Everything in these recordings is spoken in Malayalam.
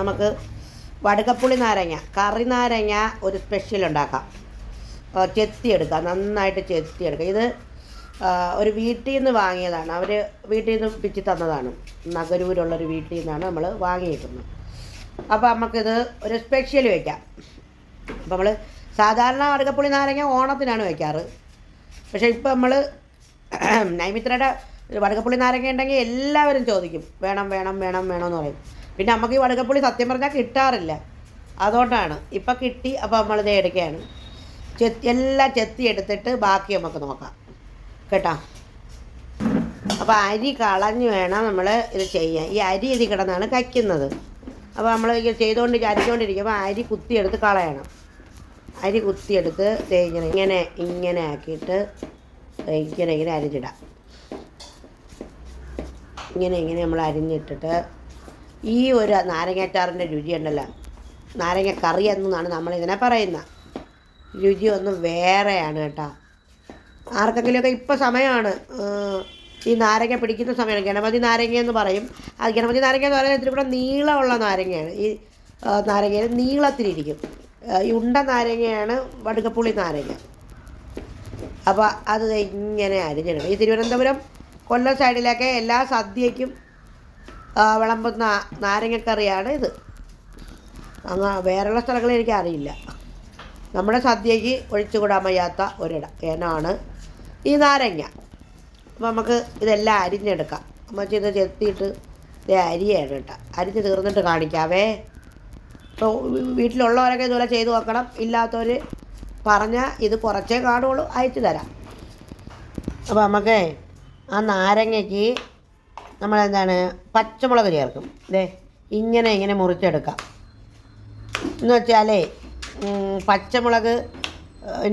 നമുക്ക് വടുകപ്പുളി നാരങ്ങ കറി നാരങ്ങ ഒരു സ്പെഷ്യൽ ഉണ്ടാക്കാം. ചെത്തിയെടുക്കുക ചെത്തിയെടുക്കാം നന്നായിട്ട് ചെത്തിയെടുക്കാം. ഇത് ഒരു വീട്ടിൽ നിന്ന് വാങ്ങിയതാണ്. അവർ വീട്ടിൽ നിന്ന് പിച്ചി തന്നതാണ്. നഗരൂരുള്ളൊരു വീട്ടിൽ നിന്നാണ് നമ്മൾ വാങ്ങിയിരിക്കുന്നത് അപ്പോൾ നമുക്കിത് ഒരു സ്പെഷ്യൽ വയ്ക്കാം അപ്പോൾ നമ്മൾ സാധാരണ വടുകപ്പുളി നാരങ്ങ ഓണത്തിനാണ് വയ്ക്കാറ് പക്ഷേ ഇപ്പോൾ നമ്മൾ നൈമിത്രയുടെ വടകപ്പുളി നാരങ്ങ ഉണ്ടെങ്കിൽ എല്ലാവരും ചോദിക്കും വേണം വേണം വേണം വേണമെന്ന് പറയും. പിന്നെ നമുക്ക് ഈ വടുകപ്പുളി സത്യം പറഞ്ഞാൽ കിട്ടാറില്ല. അതുകൊണ്ടാണ്. ഇപ്പം കിട്ടി അപ്പോൾ നമ്മൾ നേടുകയാണ് ചെത്തി എല്ലാം ചെത്തി എടുത്തിട്ട് ബാക്കി നമുക്ക് നോക്കാം. കേട്ടോ? അപ്പോൾ അരി കളഞ്ഞ് വേണം നമ്മൾ ഇത് ചെയ്യാൻ. ഈ അരി ഇത് കിടന്നാണ് കയ്ക്കുന്നത്. അപ്പോൾ നമ്മൾ ചെയ്തുകൊണ്ട് അരിച്ചുകൊണ്ടിരിക്കുമ്പോൾ അരി കുത്തിയെടുത്ത് കളയണം. അരി കുത്തിയെടുത്ത് ദേ ഇങ്ങനെ ഇങ്ങനെ ആക്കിയിട്ട് ഇങ്ങനെ ഇങ്ങനെ അരിഞ്ഞിടാം. ഇങ്ങനെ ഇങ്ങനെ നമ്മൾ അരിഞ്ഞിട്ടിട്ട് ഈ ഒരു നാരങ്ങാച്ചാറിന്റെ രുചിയുണ്ടല്ലോ നാരങ്ങ കറി എന്നാണ് നമ്മളിതിനെ പറയുന്നത്. രുചി ഒന്ന് വേറെയാണ് കേട്ടോ. ആർക്കെങ്കിലുമൊക്കെ ഇപ്പോൾ സമയമാണ്. ഈ നാരങ്ങ പിടിക്കുന്ന സമയമാണ്. ഗണപതി നാരങ്ങ എന്ന് പറയും. ആ ഗണപതി നാരങ്ങ എന്ന് പറയുന്നത് ഇത്തിരി കൂടെ നീളമുള്ള നാരങ്ങയാണ്. ഈ നാരങ്ങയിൽ നീളത്തിലിരിക്കും. ഈ ഉണ്ട നാരങ്ങയാണ് വടുകപ്പുളി നാരങ്ങ. അപ്പോൾ അത് ഇങ്ങനെ അരിഞ്ഞെടുക്കും. ഈ തിരുവനന്തപുരം കൊല്ലം സൈഡിലൊക്കെ എല്ലാ സദ്യയ്ക്കും വിളമ്പുന്ന നാരങ്ങക്കറിയാണ് ഇത്. അങ്ങ് വേറെയുള്ള സ്ഥലങ്ങളിൽ എനിക്കറിയില്ല. നമ്മുടെ സദ്യയ്ക്ക് ഒഴിച്ചുകൂടാൻ വയ്യാത്ത ഒരിട ഇനമാണ് ഈ നാരങ്ങ. അപ്പോൾ നമുക്ക് ഇതെല്ലാം അരിഞ്ഞെടുക്കാം. അമ്മച്ചി ഇത് ചെത്തിയിട്ട് ഇത് അരിയാണ് കേട്ടോ. അരിഞ്ഞ് തീർന്നിട്ട് കാണിക്കാവേ. ഇപ്പോൾ വീട്ടിലുള്ളവരൊക്കെ ഇതുപോലെ ചെയ്തു നോക്കണം. ഇല്ലാത്തവർ പറഞ്ഞാൽ ഇത് കുറച്ചേ കാണുള്ളൂ. അയച്ചു തരാം. അപ്പോൾ നമുക്ക് ആ നാരങ്ങയ്ക്ക് നമ്മളെന്താണ്? പച്ചമുളക് ചേർക്കും. ദേ ഇങ്ങനെ ഇങ്ങനെ മുറിച്ചെടുക്കാം. എന്ന് വെച്ചാലേ പച്ചമുളക്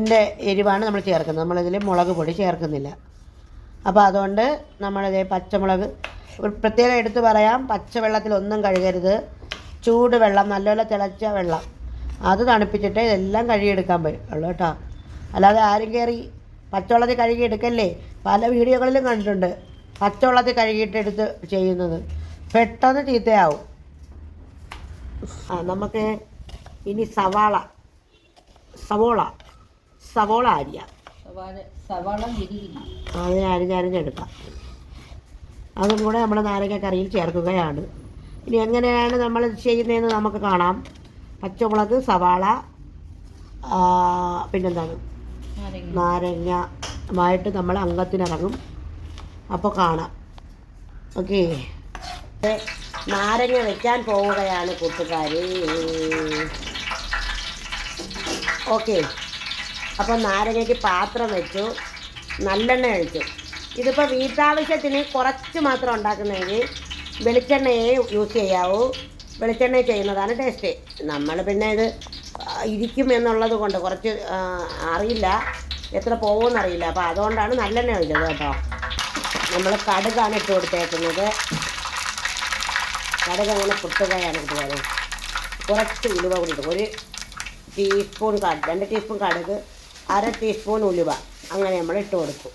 ന്റെ എരിവാണ് നമ്മൾ ചേർക്കുന്നത്. നമ്മളിതിൽ മുളക് പൊടി ചേർക്കുന്നില്ല. അപ്പോൾ അതുകൊണ്ട് നമ്മളിതേ പച്ചമുളക് പ്രത്യേകം എടുത്ത് പറയാം. പച്ചവെള്ളത്തിൽ ഒന്നും കഴുകരുത്. ചൂട് വെള്ളം നല്ലപോലെ തിളച്ച വെള്ളം. അത് തണുപ്പിച്ചിട്ട് ഇതെല്ലാം കഴുകിയെടുക്കാൻ പറ്റുള്ളൂ കേട്ടോ. അല്ലാതെ ആരും കയറി പച്ചവെള്ളത്തിൽ കഴുകിയെടുക്കല്ലേ? പല വീഡിയോകളിലും കണ്ടിട്ടുണ്ട്. പച്ചവെള്ളത്തിൽ കഴുകിയിട്ടെടുത്ത് ചെയ്യുന്നത്. പെട്ടെന്ന് ചീത്തയാവും ആ നമുക്ക് ഇനി സവാള സവോള സവോള അരിയാം. സവാള അതിന് അരിഞ്ഞരിഞ്ഞെടുക്കാം. അതും കൂടെ നമ്മൾ നാരങ്ങക്കറിയിൽ ചേർക്കുകയാണ്. ഇനി എങ്ങനെയാണ് നമ്മൾ ചെയ്യുന്നതെന്ന് നമുക്ക് കാണാം. പച്ചമുളക് സവാള പിന്നെന്താണ്? നാരങ്ങ. നാരങ്ങമായിട്ട് നമ്മൾ അംഗത്തിനിറങ്ങും. അപ്പോൾ കാണാം. ഓക്കെ. നാരങ്ങ വെക്കാൻ പോവുകയാണ് കൂട്ടുകാർ ഓക്കെ. അപ്പോൾ നാരങ്ങയ്ക്ക് പാത്രം വെച്ചു. നല്ലെണ്ണ ഒഴിച്ചു. ഇതിപ്പോൾ വീട്ടാവശ്യത്തിന് കുറച്ച് മാത്രം ഉണ്ടാക്കുന്നെങ്കിൽ വെളിച്ചെണ്ണയെ യൂസ് ചെയ്യാവൂ. വെളിച്ചെണ്ണ ചെയ്യുന്നതാണ് ടേസ്റ്റ് നമ്മൾ പിന്നെ ഇത് ഇരിക്കും എന്നുള്ളത് കൊണ്ട് കുറച്ച് അറിയില്ല. എത്ര പോകുമെന്നറിയില്ല അപ്പോൾ അതുകൊണ്ടാണ് നല്ലെണ്ണ ഒഴിച്ചത് കേട്ടോ. നമ്മൾ കടുകാണ് ഇട്ട് കൊടുത്തേക്കുന്നത്. കടുക് അങ്ങനെ പൊട്ടുകയാണ് കൂട്ടുകാരെ കുറച്ച് ഉലുവ കൂടി ഇടും. ഒരു ടീസ്പൂൺ കടുക് രണ്ട് ടീസ്പൂൺ കടുക് അര ടീസ്പൂൺ ഉലുവ. അങ്ങനെ നമ്മൾ ഇട്ട് കൊടുക്കും.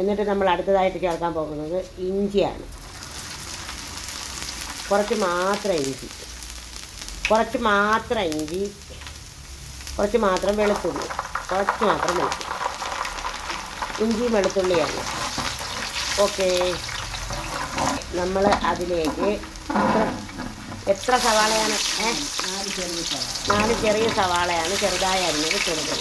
എന്നിട്ട് നമ്മൾ അടുത്തതായിട്ട് ചേർക്കാൻ പോകുന്നത് ഇഞ്ചിയാണ്. കുറച്ച് മാത്രം ഇഞ്ചി. കുറച്ച് മാത്രം ഇഞ്ചി. കുറച്ച് മാത്രം വെളുത്തുള്ളി. കുറച്ച് മാത്രം വെളുത്തുള്ളി. ഇഞ്ചിയും വെളുത്തുള്ളിയാണ്. ഓക്കെ നമ്മൾ അതിലേക്ക് എത്ര- സവാളയാണ്? നാല് ചെറിയ സവാളയാണ് ചെറുതായി അരിഞ്ഞത് ചെറുത്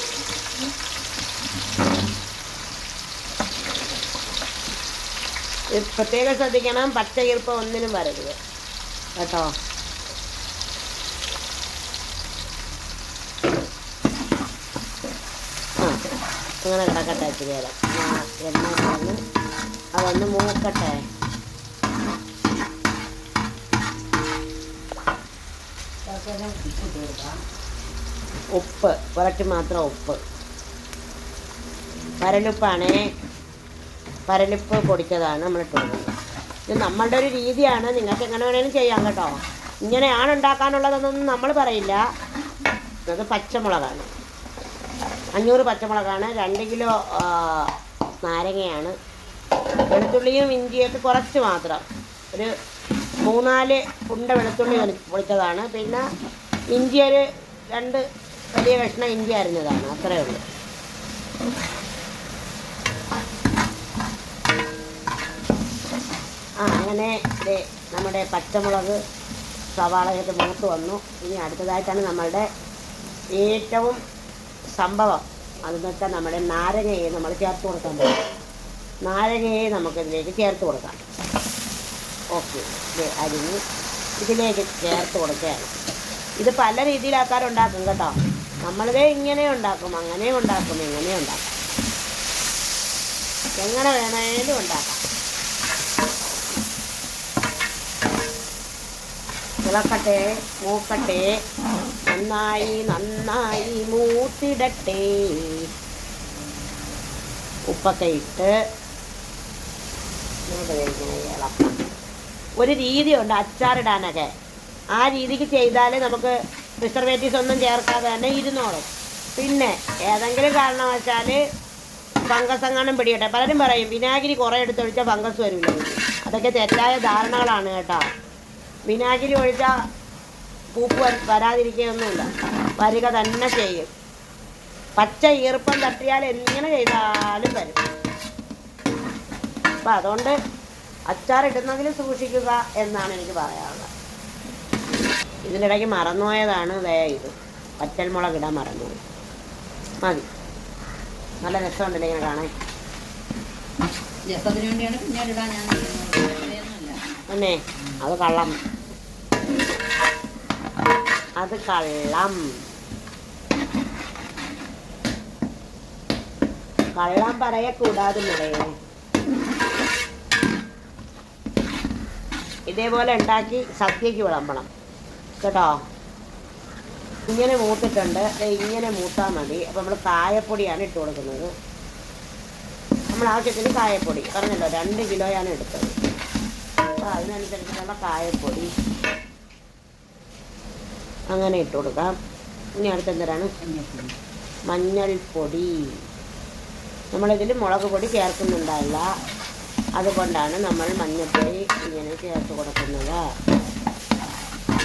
പ്രത്യേകം ശ്രദ്ധിക്കണം പച്ച ഈർപ്പം ഒന്നിനും വരരുത്. കേട്ടോ? അങ്ങനെ കിടക്കട്ടെ ആ, എണ്ണ അതൊന്ന് മൂക്കട്ടെ. ഉപ്പ്. കുറച്ച് മാത്രം ഉപ്പ്. പരലുപ്പാണേ. പരലുപ്പ് പൊടിച്ചതാണ് നമ്മൾ ഇട്ട് ഇത് നമ്മളുടെ ഒരു രീതിയാണ്. നിങ്ങൾക്ക് എങ്ങനെ വേണേലും ചെയ്യാം കേട്ടോ. ഇങ്ങനെയാണ് ഉണ്ടാക്കാനുള്ളതെന്നൊന്നും നമ്മൾ പറയില്ല. അത് പച്ചമുളകാണ്. അഞ്ഞൂറ് പച്ചമുളകാണ്. രണ്ട് കിലോ നാരങ്ങയാണ്. വെളുത്തുള്ളിയും ഇഞ്ചിയൊക്കെ കുറച്ച് മാത്രം. ഒരു മൂന്നാൽ ഉണ്ട വെളുത്തുള്ളി പൊളിച്ചതാണ്. പിന്നെ ഇഞ്ചി ഒരു രണ്ട് വലിയ കഷ്ണം ഇഞ്ചി അരിഞ്ഞതാണ്. അത്രയേ ഉള്ളൂ. ആ അങ്ങനെ നമ്മുടെ പച്ചമുളക് സവാളയൊക്കെ മൂത്ത് വന്നു. ഇനി അടുത്തതായിട്ടാണ് നമ്മളുടെ ഏറ്റവും സംഭവം. വെച്ചാൽ നമ്മുടെ നാരങ്ങയെ നമ്മൾ ചേർത്ത് കൊടുക്കാൻ പോകും നാരങ്ങയെ നമുക്കിതിലേക്ക് ചേർത്ത് കൊടുക്കാം. ഓക്കെ. അരിഞ്ഞ് ഇതിലേക്ക് ചേർത്ത് കൊടുക്കുകയാണ്. ഇത് പല രീതിയിൽ ആൾക്കാരുണ്ടാക്കും കേട്ടോ. നമ്മളിതേ ഇങ്ങനെ ഉണ്ടാക്കും അങ്ങനെ ഉണ്ടാക്കും ഇങ്ങനെ ഉണ്ടാക്കും. എങ്ങനെ വേണമെങ്കിലും ഉണ്ടാക്കാം. തിളക്കട്ടെ മൂക്കട്ടെ നന്നായി നന്നായി മൂത്തിടട്ടെ. ഉപ്പൊക്കെ ഇട്ട് ഇങ്ങനെ ഇളക്കാം ഒരു രീതിയുണ്ട് അച്ചാറിടാനൊക്കെ. ആ രീതിക്ക് ചെയ്താലേ നമുക്ക് പ്രിസർവേറ്റീവ്സ് ഒന്നും ചേർക്കാതെ തന്നെ ഇരുന്നോളും. പിന്നെ ഏതെങ്കിലും കാരണവശാൽ ഫംഗസ് എങ്ങാനും പിടിയട്ടെ. പലരും പറയും വിനാഗിരി കുറേ എടുത്തൊഴിച്ചാൽ ഫംഗസ് വരില്ല. അതൊക്കെ തെറ്റായ ധാരണകളാണ് കേട്ടോ. വിനാഗിരി ഒഴിച്ചാൽ പൂപ്പ് വര- വരാതിരിക്കുകയൊന്നുമില്ല. വരിക തന്നെ ചെയ്യും. പച്ച ഈർപ്പം തട്ടിയാൽ എങ്ങനെ ചെയ്താലും വരും. അപ്പം അതുകൊണ്ട് അച്ചാറിടുന്നതിൽ സൂക്ഷിക്കുക എന്നാണ് എനിക്ക് പറയാനുള്ളത്. ഇതിനിടയ്ക്ക് മറന്നുപോയതാണ് ദേ ഇത്. പച്ചൽമുളക് ഇടാൻ മറന്നുപോയി. മതി. നല്ല രസമുണ്ടല്ലേ ഇങ്ങനെ കാണാൻ? രസത്തിന് വേണ്ടിയാണ്. അല്ലേ അത് കള്ളം. അത് കള്ളം. കള്ളം പറയക്കൂടാതെ മുടയെ ഇതേപോലെ ഉണ്ടാക്കി സദ്യക്ക് വിളമ്പണം. കേട്ടോ? ഇങ്ങനെ മൂത്തിട്ടുണ്ട്. ഇങ്ങനെ മൂത്താൽ മതി. അപ്പം നമ്മൾ കായപ്പൊടിയാണ് ഇട്ട് കൊടുക്കുന്നത്. നമ്മൾ ആവശ്യത്തിന് കായപ്പൊടി. പറഞ്ഞല്ലോ രണ്ട് കിലോയാണ് എടുത്തത്. അപ്പോൾ അതിനനുസരിച്ചുള്ള കായപ്പൊടി. അങ്ങനെ ഇട്ട് കൊടുക്കാം. ഇനി അടുത്ത് എന്തരാണ് മഞ്ഞൾപ്പൊടി. മഞ്ഞൾപ്പൊടി നമ്മളിതിൽ മുളക് പൊടി ചേർക്കുന്നുണ്ടല്ല. അതുകൊണ്ടാണ് നമ്മൾ മഞ്ഞൾപ്പൊടി ഇങ്ങനെ ചേർത്ത് കൊടുക്കുന്നത്.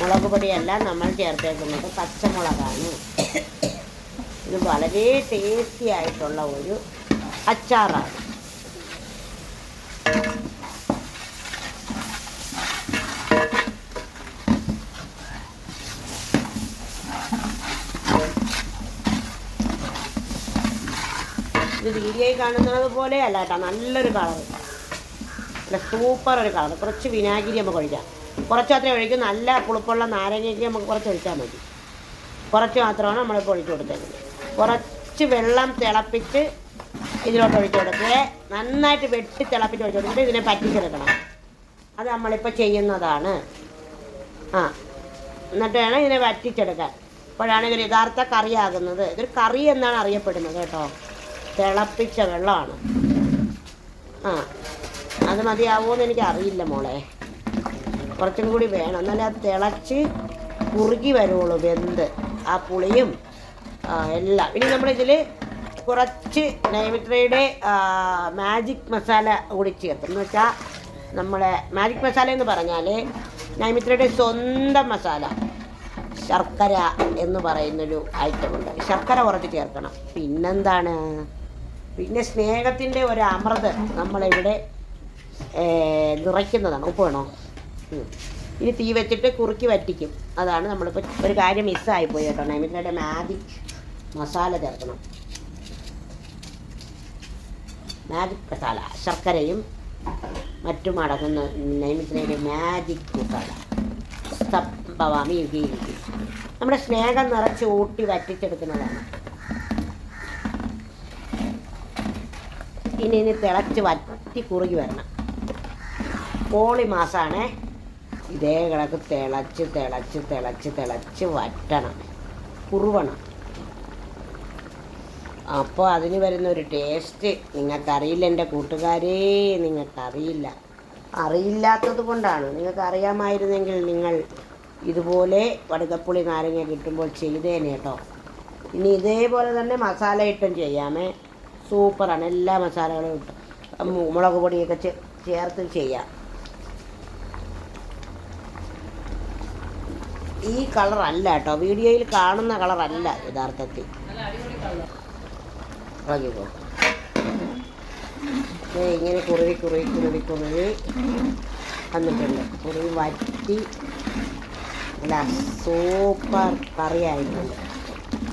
മുളക് പൊടിയല്ല നമ്മൾ ചേർത്തേക്കുന്നത് പച്ചമുളകാണ്. ഇത് വളരെ ടേസ്റ്റി ആയിട്ടുള്ള ഒരു അച്ചാറാണ്. ഇത് വീഡിയോയിൽ കാണുന്നത് പോലെ അല്ല കേട്ടോ നല്ലൊരു കളർ അല്ല സൂപ്പർ ഒരു കളർ കുറച്ച് വിനാഗിരി നമുക്ക് ഒഴിക്കാം. കുറച്ച് മാത്രമേ ഒഴിക്കും. നല്ല പുളിപ്പുള്ള നാരങ്ങയ്ക്ക് നമുക്ക് കുറച്ച് ഒഴിച്ചാൽ മതി. കുറച്ച് മാത്രമാണ് നമ്മളിപ്പോൾ ഒഴിച്ചു കൊടുത്തേക്കുന്നത്. കുറച്ച് വെള്ളം തിളപ്പിച്ച് ഇതിലോട്ട് ഒഴിച്ചു കൊടുക്കുക. നന്നായിട്ട് വെട്ടി തിളപ്പിച്ച് ഒഴിച്ചു കൊടുത്തിട്ട് ഇതിനെ പറ്റിച്ചെടുക്കണം. അത് നമ്മളിപ്പോൾ ചെയ്യുന്നതാണ്. ആ. എന്നിട്ട് വേണം ഇതിനെ വറ്റിച്ചെടുക്കാൻ. അപ്പോഴാണ് ഇതൊരു യഥാർത്ഥ കറിയാകുന്നത്. ഇതൊരു കറി എന്നാണ് അറിയപ്പെടുന്നത് കേട്ടോ. തിളപ്പിച്ച വെള്ളമാണ്. ആ അത് മതിയാവുമെന്ന് എനിക്ക് അറിയില്ല മോളെ. കുറച്ചും കൂടി വേണം. എന്നാലേ അത് തിളച്ച് കുറുകി വരുള്ളൂ വെന്ത്. ആ പുളിയും എല്ലാം. ഇനി നമ്മളിതിൽ കുറച്ച് നൈമിത്രയുടെ മാജിക് മസാല കൂടി ചേർത്ത്. എന്ന് വെച്ചാൽ നമ്മളെ മാജിക് മസാല എന്ന് പറഞ്ഞാൽ നൈമിത്രയുടെ സ്വന്തം മസാല. ശർക്കര എന്ന് പറയുന്നൊരു ഐറ്റമുണ്ട് ശർക്കര കുറച്ച് ചേർക്കണം. പിന്നെന്താണ്? പിന്നെ സ്നേഹത്തിന്റെ ഒരു അമൃത് നമ്മളിവിടെ നിറയ്ക്കുന്നതാണ്. ഉപ്പ് വേണോ? ഇനി തീ വെച്ചിട്ട് കുറുക്കി വറ്റിക്കും. അതാണ് നമ്മളിപ്പോൾ ഒരു കാര്യം മിസ്സായിപ്പോയി കേട്ടോ. നൈമിത്രയുടെ മാജിക് മസാല ചേർക്കണം. മാജിക് മസാല ശർക്കരയും മറ്റും അടങ്ങുന്ന നൈമിത്രയുടെ മാജിക് മസാല. സ്തംഭവാമി യുഗീകരിക്കും യുഗി. നമ്മുടെ സ്നേഹം നിറച്ച് ഊട്ടി വറ്റിച്ചെടുക്കുന്നതാണ്. ഇനി ഇനി തിളച്ച് വറ്റി കുറുകി വരണം. കോളി മാസമാണേ ഇതേ കിടക്ക് തിളച്ച് തിളച്ച് തിളച്ച് തിളച്ച് വറ്റണം. കുറുവണം. അപ്പോൾ അതിന് വരുന്ന ഒരു ടേസ്റ്റ് നിങ്ങൾക്കറിയില്ല എന്റെ കൂട്ടുകാരേ നിങ്ങൾക്കറിയില്ല. അറിയില്ലാത്തത് കൊണ്ടാണ്. നിങ്ങൾക്ക് അറിയാമായിരുന്നെങ്കിൽ നിങ്ങൾ ഇതുപോലെ വടുകപ്പുളി നാരങ്ങ കിട്ടുമ്പോൾ ചെയ്തേനെ കേട്ടോ. ഇനി ഇതേപോലെ തന്നെ മസാല ഇട്ടും ചെയ്യാമേ. സൂപ്പറാണ്. എല്ലാ മസാലകളും ഇട്ട് മുളക് പൊടിയൊക്കെ ചേർത്ത് ചെയ്യാം. ഈ കളറല്ല കേട്ടോ. വീഡിയോയിൽ കാണുന്ന കളറല്ല യഥാർത്ഥത്തിൽ. ഇങ്ങനെ കുറുവി കുറുവി കുറുവി കുറുവി വന്നിട്ടുണ്ട്. കുറുവി വറ്റി. അല്ല സൂപ്പർ കറിയായിട്ടുണ്ട്.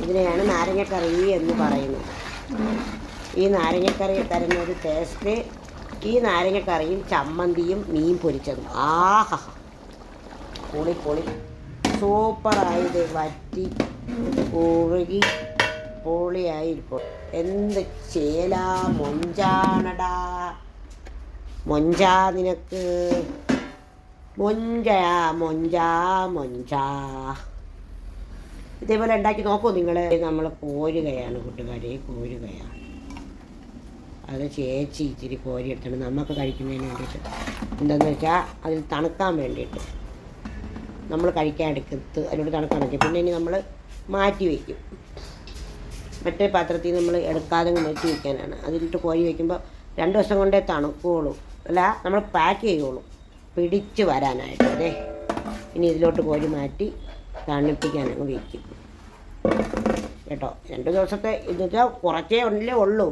ഇതിനെയാണ് നാരങ്ങക്കറി എന്ന് പറയുന്നത്. ഈ നാരങ്ങക്കറി തരുന്ന ഒരു ടേസ്റ്റ് ഈ നാരങ്ങക്കറിയും ചമ്മന്തിയും മീൻ പൊരിച്ചതും. ആഹാ. പൊളി പൊളി. സൂപ്പറായത് വറ്റി ഒഴുകി പൊളിയായിരിക്കും എന്ത് ചേലാ മൊഞ്ചാണടാ. മൊഞ്ചാ നിനക്ക്. മൊഞ്ചയാ മൊഞ്ചാ മൊഞ്ചാ. ഇതേപോലെ ഉണ്ടാക്കി നോക്കൂ നിങ്ങൾ നമ്മൾ കോരുകയാണ് കൂട്ടുകാരെ കോരുകയാണ്. അത് ചേച്ചി ഇച്ചിരി കോരി എടുത്തിട്ട് നമുക്ക് കഴിക്കുന്നതിന് വേണ്ടിയിട്ട്. എന്താണെന്ന് വെച്ചാൽ അതിൽ തണുക്കാൻ വേണ്ടിയിട്ട്. നമ്മൾ കഴിക്കാൻ എടുക്കത്ത് അതിനോട് തണുക്കാൻ വേണ്ടി പിന്നെ ഇനി നമ്മൾ മാറ്റി വയ്ക്കും മറ്റേ പാത്രത്തിൽ നമ്മൾ എടുക്കാതെ മാറ്റി വയ്ക്കാനാണ് അതിലിട്ട് കോരി വയ്ക്കുമ്പോൾ രണ്ട് ദിവസം കൊണ്ടേ തണുക്കുകയുള്ളൂ അല്ല നമ്മൾ പാക്ക് ചെയ്യുള്ളൂ പിടിച്ച് വരാനായിട്ട്. അതെ ഇനി ഇതിലോട്ട് കോരി മാറ്റി തണുപ്പിക്കാനങ്ങ് വയ്ക്കും കേട്ടോ? രണ്ട് ദിവസത്തെ ഇത് വെച്ചാൽ കുറച്ചേ ഉണ്ടല്ലേ ഉള്ളൂ.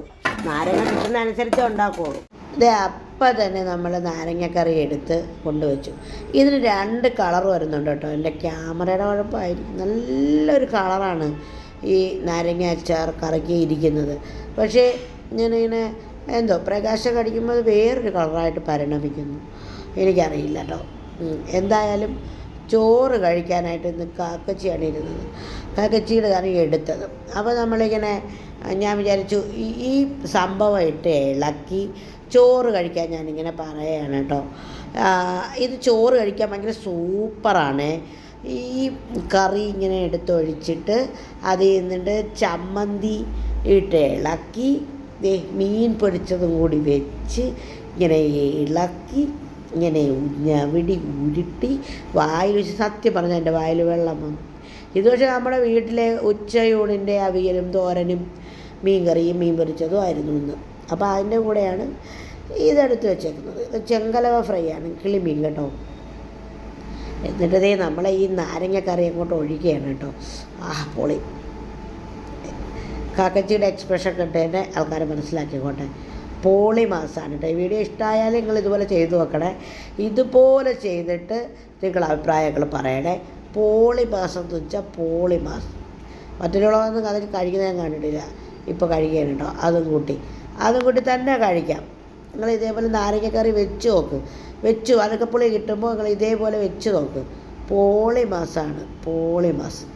നാരങ്ങ കിട്ടുന്ന അനുസരിച്ച് ഉണ്ടാക്കുകയുള്ളൂ ഇത് അപ്പം തന്നെ നമ്മൾ നാരങ്ങക്കറി എടുത്ത് കൊണ്ടുവച്ചു. ഇതിന് രണ്ട് കളർ വരുന്നുണ്ട് കേട്ടോ. എന്റെ ക്യാമറയുടെ കുഴപ്പമായിരിക്കും. നല്ലൊരു കളറാണ് ഈ നാരങ്ങ അച്ചാർ കറക്കി ഇരിക്കുന്നത്. പക്ഷേ ഞാനിങ്ങനെ എന്തോ പ്രകാശം കടിക്കുമ്പോൾ അത് വേറൊരു കളറായിട്ട് പരിണമിക്കുന്നു. എനിക്കറിയില്ല കേട്ടോ. എന്തായാലും ചോറ് കഴിക്കാനായിട്ട് ഇന്ന് കാക്കച്ചിയാണ് ഇരുന്നത്. കാക്കച്ചിയുടെ കറി എടുത്തത്. അപ്പോൾ നമ്മളിങ്ങനെ ഞാൻ വിചാരിച്ചു ഈ സംഭവം ഇട്ട് ഇളക്കി ചോറ് കഴിക്കാൻ ഞാനിങ്ങനെ പറയുകയാണ് കേട്ടോ ഇത് ചോറ് കഴിക്കാൻ ഭയങ്കര സൂപ്പറാണ്. ഈ കറി ഇങ്ങനെ എടുത്തൊഴിച്ചിട്ട് അതിൽ നിന്നിട്ട് ചമ്മന്തി ഇട്ട് ഇളക്കി മീൻ പൊരിച്ചതും കൂടി വെച്ച് ഇങ്ങനെ ഇളക്കി ഇങ്ങനെ ഞവിടി ഉരുട്ടി വായിൽ വെച്ച് സത്യം പറഞ്ഞാൽ എന്റെ വായിൽ വെള്ളം വന്നു. ഇത് പക്ഷേ നമ്മുടെ വീട്ടിലെ ഉച്ചയൂണിന്റെ അവിയലും തോരനും മീൻ കറിയും മീൻ പൊരിച്ചതും ആയിരുന്നു ഇന്ന്. അപ്പോൾ അതിന്റെ കൂടെയാണ് ഇതെടുത്ത് വെച്ചേക്കുന്നത്. ഇത് ചെങ്കലവ ഫ്രൈ ആണ് കിളിമീൻ കേട്ടോ. എന്നിട്ട് ദേ നമ്മളെ ഈ നാരങ്ങക്കറി കറി അങ്ങോട്ട് ഒഴിക്കുകയാണ് കേട്ടോ. ആ പൊളി. കാക്കച്ചിയുടെ എക്സ്പ്രഷൻ കണ്ട് തന്നെ ആൾക്കാർ മനസ്സിലാക്കിക്കോട്ടെ. പോളി മാസമാണ് കേട്ടോ. ഈ വീഡിയോ ഇഷ്ടമായാലും നിങ്ങൾ ഇതുപോലെ ചെയ്തു നോക്കണേ ഇതുപോലെ ചെയ്തിട്ട് നിങ്ങൾ അഭിപ്രായങ്ങൾ പറയണേ. പോളി മാസം എന്ന് വെച്ചാൽ പോളി മാസം അതിൽ കഴിക്കുന്നത് ഞാൻ കണ്ടിട്ടില്ല. ഇപ്പോൾ കഴിക്കാനുണ്ടോ അതും കൂട്ടി. അതും കൂട്ടി തന്നെ കഴിക്കാം. നിങ്ങൾ ഇതേപോലെ നാരങ്ങക്കറി വെച്ച് നോക്ക്. വെച്ചു. അരക്കപ്പുളി കിട്ടുമ്പോൾ നിങ്ങൾ ഇതേപോലെ വെച്ച് നോക്ക്. പോളി മാസമാണ് പോളി മാസം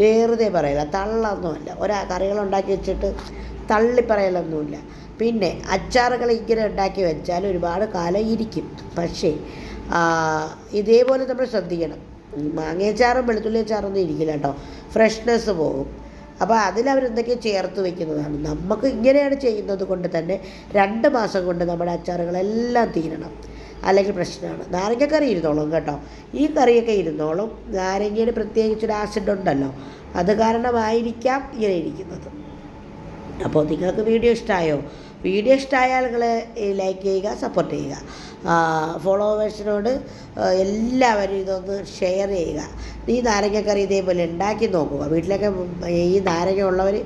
വെറുതെ പറയില്ല. തള്ളൊന്നുമല്ല. ഒരാ കറികൾ ഉണ്ടാക്കി വെച്ചിട്ട് തള്ളിപ്പറയലൊന്നുമില്ല പിന്നെ അച്ചാറുകൾ ഇങ്ങനെ ഉണ്ടാക്കി വെച്ചാൽ ഒരുപാട് കാലം ഇരിക്കും. പക്ഷേ ഇതേപോലെ നമ്മൾ ശ്രദ്ധിക്കണം. മാങ്ങയച്ചാറും വെളുത്തുള്ളി അച്ചാറൊന്നും ഇരിക്കില്ല കേട്ടോ. ഫ്രഷ്നെസ് പോകും. അപ്പോൾ അതിലവരെന്തൊക്കെയോ ചേർത്ത് വെക്കുന്നതാണ്. നമുക്ക് ഇങ്ങനെയാണ് ചെയ്യുന്നത് കൊണ്ട് തന്നെ രണ്ട് മാസം കൊണ്ട് നമ്മുടെ അച്ചാറുകളെല്ലാം തീരണം. അല്ലെങ്കിൽ പ്രശ്നമാണ്. നാരങ്ങക്കറി ഇരുന്നോളും കേട്ടോ. ഈ കറിയൊക്കെ ഇരുന്നോളും. നാരങ്ങയുടെ പ്രത്യേകിച്ചൊരു ആസിഡ് ഉണ്ടല്ലോ. അത് കാരണമായിരിക്കാം ഇങ്ങനെ ഇരിക്കുന്നത്. അപ്പോൾ നിങ്ങൾക്ക് വീഡിയോ ഇഷ്ടമായോ വീഡിയോ ഇഷ്ടമായാൽ നിങ്ങൾ ലൈക്ക് ചെയ്യുക സപ്പോർട്ട് ചെയ്യുക. ഫോളോവേഴ്സിനോട് എല്ലാവരും ഇതൊന്ന് ഷെയർ ചെയ്യുക. ഈ നാരങ്ങക്കറി ഇതേപോലെ ഉണ്ടാക്കി നോക്കുക. വീട്ടിലൊക്കെ ഈ നാരങ്ങ ഉള്ളവർ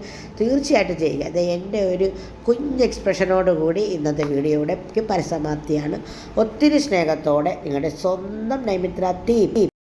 തീർച്ചയായിട്ടും ചെയ്യുക. അത് എന്റെ ഒരു കുഞ്ഞ് എക്സ്പ്രഷനോട് കൂടി ഇന്നത്തെ വീഡിയോയുടെ പരിസമാപ്തിയാണ്. ഒത്തിരി സ്നേഹത്തോടെ നിങ്ങളുടെ സ്വന്തം നൈമിത്ര ടീം